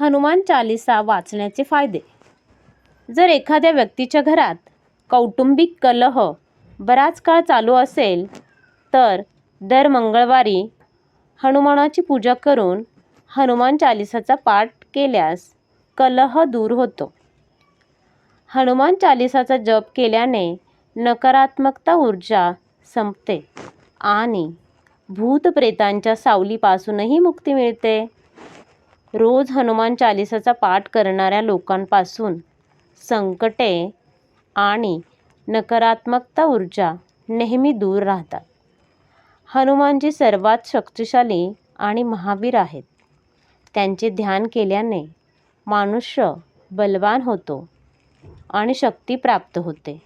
हनुमान चालिसा वाचण्याचे फायदे. जर एखाद्या व्यक्तीच्या घरात कौटुंबिक कलह बराच काळ चालू असेल तर दर मंगळवारी हनुमानाची पूजा करून हनुमान चालिसाचा पाठ केल्यास कलह दूर होतो. हनुमान चालिसाचा जप केल्याने नकारात्मकता ऊर्जा संपते आणि भूतप्रेतांच्या सावलीपासूनही मुक्ती मिळते. रोज हनुमान चालिसाचा पाठ करणाऱ्या लोकांपासून संकटे आणि नकारात्मकता ऊर्जा नेहमी दूर राहतात. हनुमानजी सर्वात शक्तिशाली आणि महावीर आहेत. त्यांचे ध्यान केल्याने मनुष्य बलवान होतो आणि शक्ती प्राप्त होते.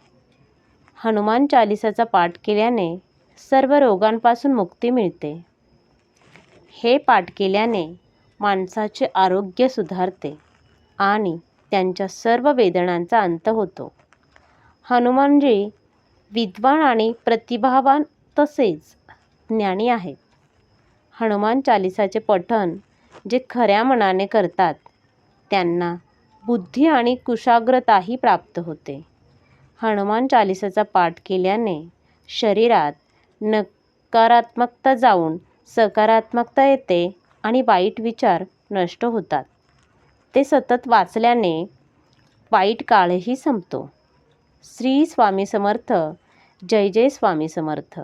हनुमान चालिसाचा पाठ केल्याने सर्व रोगांपासून मुक्ती मिळते. हे पाठ केल्याने माणसाचे आरोग्य सुधारते आणि त्यांच्या सर्व वेदनांचा अंत होतो. हनुमानजी विद्वान आणि प्रतिभावान तसेच ज्ञानी आहेत. हनुमान चालिसाचे पठण जे खऱ्या मनाने करतात त्यांना बुद्धी आणि कुशाग्रताही प्राप्त होते. हनुमान चालिसाचा पाठ केल्याने शरीरात नकारात्मकता जाऊन सकारात्मकता येते आणि वाईट विचार नष्ट होतात. ते सतत वाचल्याने वाईट काळही संपतो. श्री स्वामी समर्थ. जय जय स्वामी समर्थ.